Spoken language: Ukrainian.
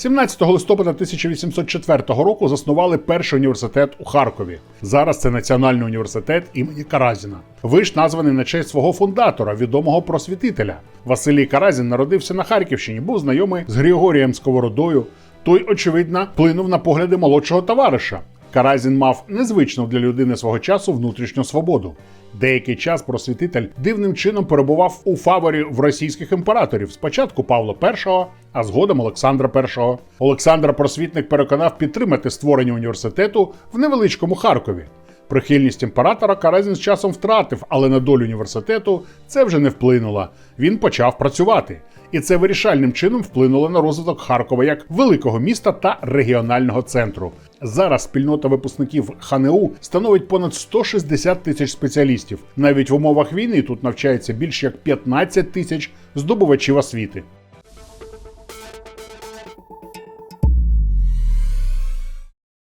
17 листопада 1804 року заснували перший університет у Харкові. Зараз це Національний університет імені Каразіна. Виш названий на честь свого фундатора, відомого просвітителя. Василій Каразін народився на Харківщині, був знайомий з Григорієм Сковородою. Той, очевидно, вплинув на погляди молодшого товариша. Каразін мав незвичну для людини свого часу внутрішню свободу. Деякий час просвітитель дивним чином перебував у фаворі в російських імператорів. Спочатку Павла І, а згодом Олександра І. Олександра Просвітник переконав підтримати створення університету в невеличкому Харкові. Прихильність імператора Каразін з часом втратив, але на долю університету це вже не вплинуло. Він почав працювати. І це вирішальним чином вплинуло на розвиток Харкова як великого міста та регіонального центру. Зараз спільнота випускників ХНУ становить понад 160 тисяч спеціалістів. Навіть в умовах війни тут навчається більш як 15 тисяч здобувачів освіти.